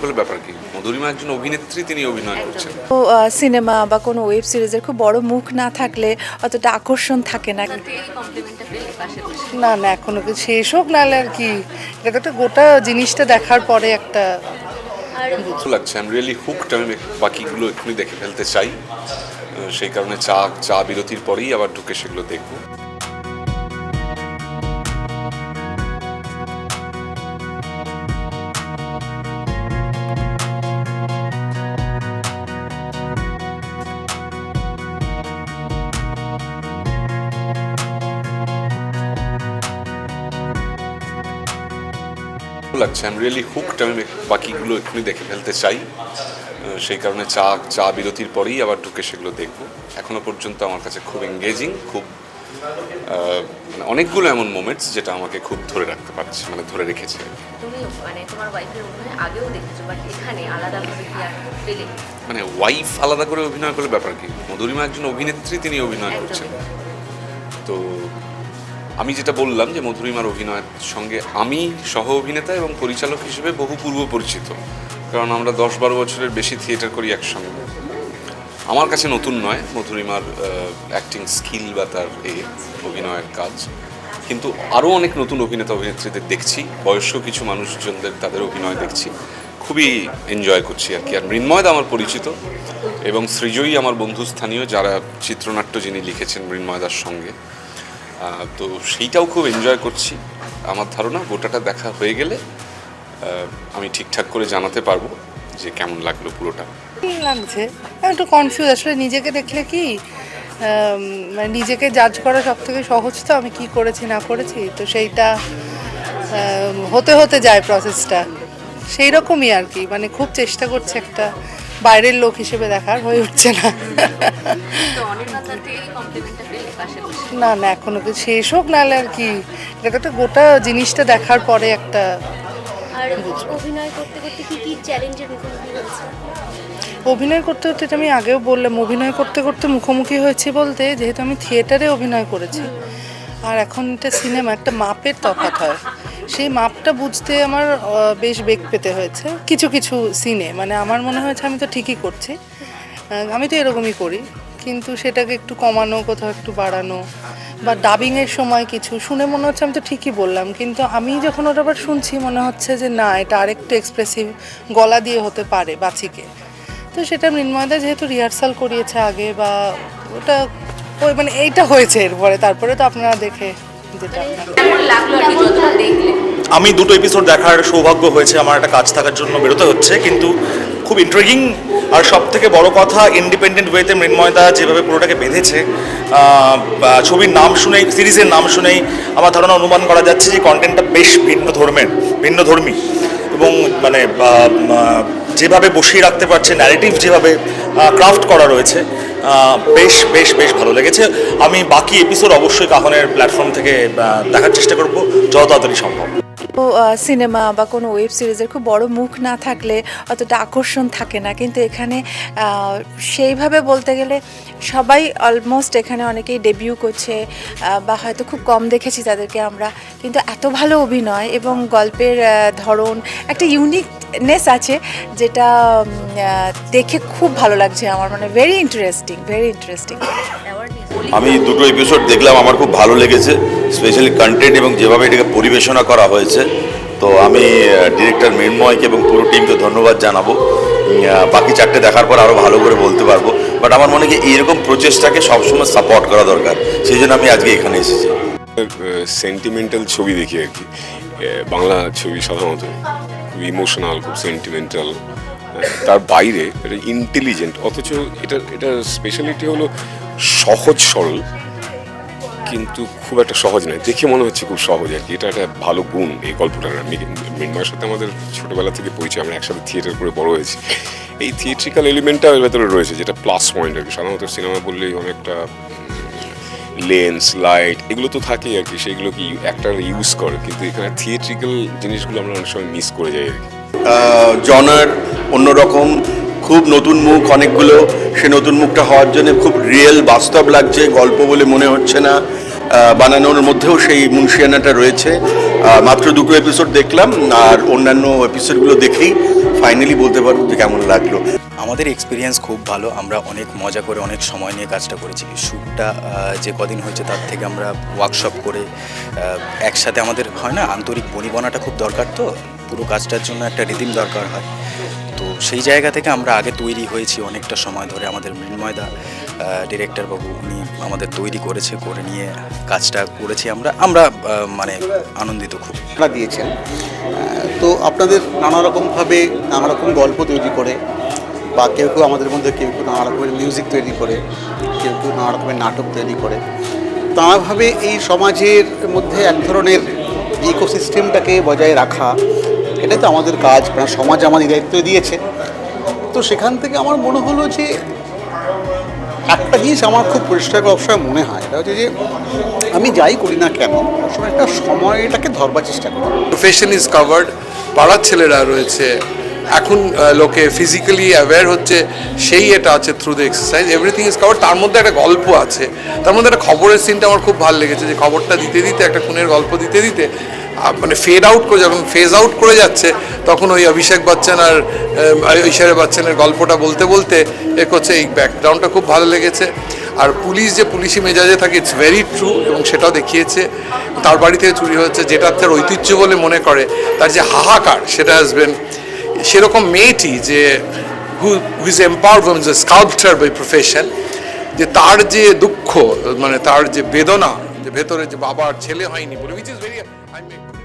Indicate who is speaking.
Speaker 1: করলে ব্যাপার কি? মধুরিমা একজন অভিনেত্রী তিনি অভিনয় করছেন।
Speaker 2: তো সিনেমা বা কোনো ওয়েব সিরিজের খুব বড় মুখ না থাকলে অতটা আকর্ষণ থাকে না।
Speaker 3: না না এখনও কিছু শেষ হোক নাহলে আর কি। এটা তো একটা গোটা জিনিসটা দেখার পরে একটা
Speaker 1: ভালো লাগছে। আই এম রিয়েলি হুকড আমি বাকিগুলো এক্ষুনি দেখে ফেলতে চাই। সেই কারণে চা চা বিরতির পরেই আবার ঢুকে সেগুলো দেখব। লাগছে। আই এম রিয়েলি হুকড আমি বাকিগুলো এক্ষুনি দেখে ফেলতে চাই। সেই কারণে চা চা বিরতির পরেই আবার ঢুকে সেগুলো দেখব। এখনও পর্যন্ত আমার কাছে খুব এঙ্গেজিং খুব মানে অনেকগুলো এমন মোমেন্টস যেটা আমাকে খুব ধরে রাখতে পারছে মানে ধরে রেখেছে
Speaker 4: মানে পেলে
Speaker 1: মানে ওয়াইফ আলাদা করে অভিনয় করলে ব্যাপার কি? মধুরিমা একজন অভিনেত্রী তিনি অভিনয় করছেন। তো আমি যেটা বললাম যে মধুরিমার অভিনয়ের সঙ্গে আমি সহ অভিনেতা এবং পরিচালক হিসেবে বহু পূর্ব পরিচিত, কারণ আমরা দশ বারো বছরের বেশি থিয়েটার করি একসঙ্গে। আমার কাছে নতুন নয় মধুরিমার অ্যাক্টিং স্কিল বা তার এ অভিনয়ের কাজ। কিন্তু আরও অনেক নতুন অভিনেতা, অভিনেত্রীদের দেখছি, বয়স্ক কিছু মানুষজনদের তাদের অভিনয় দেখছি। খুবই এনজয় করছি আর কি। আর মৃন্ময়দা আমার পরিচিত এবং সৃজয়ী আমার বন্ধু স্থানীয় যারা চিত্রনাট্য যিনি লিখেছেন মৃন্ময়দার সঙ্গে। তো সেইটাও খুব এনজয় করছি। আমার ধারণা গোটাটা দেখা হয়ে গেলে আমি ঠিকঠাক করে জানাতে পারব যে কেমন লাগল পুরোটা।
Speaker 3: লাগছে একটু কনফিউজ আসলে নিজেকে দেখলে কি মানে নিজেকে জাজ করা সব থেকে সহজ তো, আমি কি করেছি, না করেছি, তো সেইটা হতে হতে যায় প্রসেসটা সেই রকমই আর কি মানে খুব চেষ্টা করছে একটা বাইরের লোক হিসেবে দেখার হয়ে উঠছে না। না না এখনও তো শেষ হোক নাহলে আর কি। এটা তো একটা গোটা জিনিসটা দেখার পরে একটা
Speaker 5: অভিনয় করতে করতে কি কি চ্যালেঞ্জের মুখোমুখি হয়েছে?
Speaker 3: অভিনয় করতে করতে এটা আমি আগেও বললাম অভিনয় করতে করতে মুখোমুখি হয়েছি বলতে যেহেতু আমি থিয়েটারে অভিনয় করেছি। আর এখন এটা সিনেমা একটা মাপের তফাৎ হয়। সেই মাপটা বুঝতে আমার বেশ বেগ পেতে হয়েছে। কিছু কিছু সিনে মানে আমার মনে হয়েছে আমি তো ঠিকই করছি। আমি তো এরকমই করি। কিন্তু সেটাকে একটু কমানো, কোথাও একটু বাড়ানো বা ডাবিংয়ের সময় কিছু শুনে মনে হচ্ছে আমি তো ঠিকই বললাম। কিন্তু আমি যখন ওটা আবার শুনছি, মনে হচ্ছে যে না, এটা আরেকটু এক্সপ্রেসিভ গলা দিয়ে হতে পারে বাচিকে। তো সেটা মৃন্ময়দা যেহেতু রিহার্সাল করিয়েছে আগে বা ওটা, ওই মানে এইটা হয়েছে এরপরে। তারপরে তো আপনারা দেখে
Speaker 4: দেখলে
Speaker 6: আমি দুটো এপিসোড দেখার সৌভাগ্য হয়েছে আমার একটা কাজ থাকার জন্য বেরোতে হচ্ছে কিন্তু খুব ইন্ট্রিগিং আর সব থেকে বড় কথা ইন্ডিপেন্ডেন্ট ওয়েতে মৃন্ময়দা যেভাবে পুরোটাকে বেঁধেছে ছবির নাম শুনেই সিরিজের নাম শুনেই আমার ধারণা অনুমান করা যাচ্ছে যে কন্টেন্টটা বেশ ভিন্ন ধর্মের ভিন্ন ধর্মী। এবং মানে যেভাবে বসিয়ে রাখতে পারছে ন্যারেটিভ যেভাবে ক্রাফট করা রয়েছে বেশ বেশ বেশ ভালো লেগেছে। আমি বাকি এপিসোড অবশ্যই কাহনের প্ল্যাটফর্ম থেকে দেখার চেষ্টা করব, যত তাড়াতাড়ি সম্ভব।
Speaker 2: সিনেমা বা কোনো ওয়েব সিরিজের খুব বড় মুখ না থাকলে অতটা আকর্ষণ থাকে না। কিন্তু এখানে সেইভাবে বলতে গেলে সবাই অলমোস্ট এখানে অনেকেই ডেবিউ করছে বা হয়তো খুব কম দেখেছি তাদেরকে আমরা। কিন্তু এত ভালো অভিনয় এবং গল্পের ধরন একটা ইউনিকনেস আছে যেটা দেখে খুব ভালো লাগছে আমার। মানে ভেরি ইন্টারেস্টিং ভেরি ইন্টারেস্টিং
Speaker 7: আমি দুটো এপিসোড দেখলাম, আমার খুব ভালো লেগেছে স্পেশালি কন্টেন্ট এবং যেভাবে এটাকে পরিবেশনা করা হয়েছে। তো আমি ডিরেক্টর মৃন্ময়কে এবং পুরো টিমকে ধন্যবাদ জানাব। বাকি চারটে দেখার পর আরও ভালো করে বলতে পারব। বাট আমার মনে হয় এইরকম প্রচেষ্টাকে সবসময় সাপোর্ট করা দরকার। সেই জন্য আমি আজকে এখানে এসেছি।
Speaker 8: সেন্টিমেন্টাল ছবি দেখি আর কি। বাংলা ছবি সাধারণত খুব ইমোশনাল খুব সেন্টিমেন্টাল তার বাইরে এটা ইন্টেলিজেন্ট অথচ এটা এটা স্পেশালিটি হলো সহজ সরল, কিন্তু খুব একটা সহজ নয়। দেখে মনে হচ্ছে খুব সহজ আর কি। এটা একটা ভালো গুণ এই গল্পটার। মৃন্ময়ের সাথে আমাদের ছোটবেলা থেকে পরিচয়, আমরা একসাথে থিয়েটার করে বড় হয়েছি। এই থিয়েট্রিক্যাল এলিমেন্টটা এর ভেতরে রয়েছে, যেটা প্লাস পয়েন্ট আর কি। সাধারণত সিনেমা বললেই অনেকটা লেন্স লাইট এগুলো তো থাকেই আর কি। সেগুলো কি একটা ইউজ করে। কিন্তু এখানে থিয়েট্রিক্যাল জিনিসগুলো আমরা অনেক সময় মিস করে যাই আর কি।
Speaker 7: জনার অন্যরকম, খুব নতুন মুখ অনেকগুলো। সে নতুন মুখটা হওয়ার জন্য খুব রিয়েল বাস্তব লাগছে, গল্প বলে মনে হচ্ছে না।
Speaker 9: বানানোর মধ্যেও সেই মুন্সিয়ানাটা রয়েছে। মাত্র দুটো এপিসোড দেখলাম, আর অন্যান্য এপিসোডগুলো দেখেই ফাইনালি বলতে পারব যে কেমন লাগল।
Speaker 10: আমাদের এক্সপিরিয়েন্স খুব ভালো, আমরা অনেক মজা করে, অনেক সময় নিয়ে কাজটা করেছি। শ্যুটটা যে কদিন হয়েছে তার থেকে আমরা ওয়ার্কশপ করে একসাথে আমাদের হয় না, আন্তরিক বনিবনাটা খুব দরকার তো। পুরো কাজটার জন্য একটা রিদিম দরকার হয়। তো সেই জায়গা থেকে আমরা আগে তৈরি হয়েছি অনেকটা সময় ধরে আমাদের মৃন্ময়দা ডিরেক্টর বাবু উনি আমাদের তৈরি করেছে, করে নিয়ে কাজটা করেছি আমরা। আমরা মানে আনন্দিত খুব।
Speaker 11: আপনারা দিয়েছেন। তো আপনাদের নানা রকমভাবে নানা রকম গল্প তৈরি করে, বা কেউ কেউ আমাদের মধ্যে কেউ কেউ নানা রকমের মিউজিক তৈরি করে, কেউ কেউ নানা রকমের নাটক তৈরি করে। নানাভাবে এই সমাজের মধ্যে এক ধরনের ইকোসিস্টেমটাকে বজায় রাখা এটাই তো আমাদের কাজ, কারণ সমাজ আমাদের দায়িত্ব দিয়েছে। তো সেখান থেকে আমার মনে হলো যে একটা জিনিস আমার খুব পরিষ্কার সবসময় মনে হয় এটা হচ্ছে যে আমি যাই করি না কেন সবসময় একটা সময় এটাকে ধরবার চেষ্টা করি।
Speaker 12: প্রফেশন ইজ কভার্ড পাড়ার ছেলেরা রয়েছে, এখন লোকে ফিজিক্যালি অ্যাওয়্যার হচ্ছে, সেই এটা আছে through the exercise everything is cover তার মধ্যে একটা গল্প আছে, তার মধ্যে একটা খবরের সিনটা আমার খুব ভালো লেগেছে, যে খবরটা দিতে দিতে, একটা খুনের গল্প দিতে দিতে মানে ফেড আউট করে যখন ফেজ আউট করে যাচ্ছে, তখন ওই অভিষেক বচ্চন আর ঐশ্বর্য বচ্চনের গল্পটা বলতে বলতে এ করছে এই ব্যাকগ্রাউন্ডটা খুব ভালো লেগেছে। আর পুলিশ যে পুলিশি মেজাজে থাকে ইটস ভেরি ট্রু এবং সেটাও দেখিয়েছে। তার বাড়ি থেকে চুরি হচ্ছে যেটা তার ঐতিহ্য বলে মনে করে। তার যে হাহাকার, সেটা আসবেন সেরকম মেয়েটি যে who who's empowered is a sculpture by profession যে তার যে দুঃখ মানে তার যে বেদনা, যে ভেতরে যে বাবার ছেলে হয়নি বলে which is very I Jaime.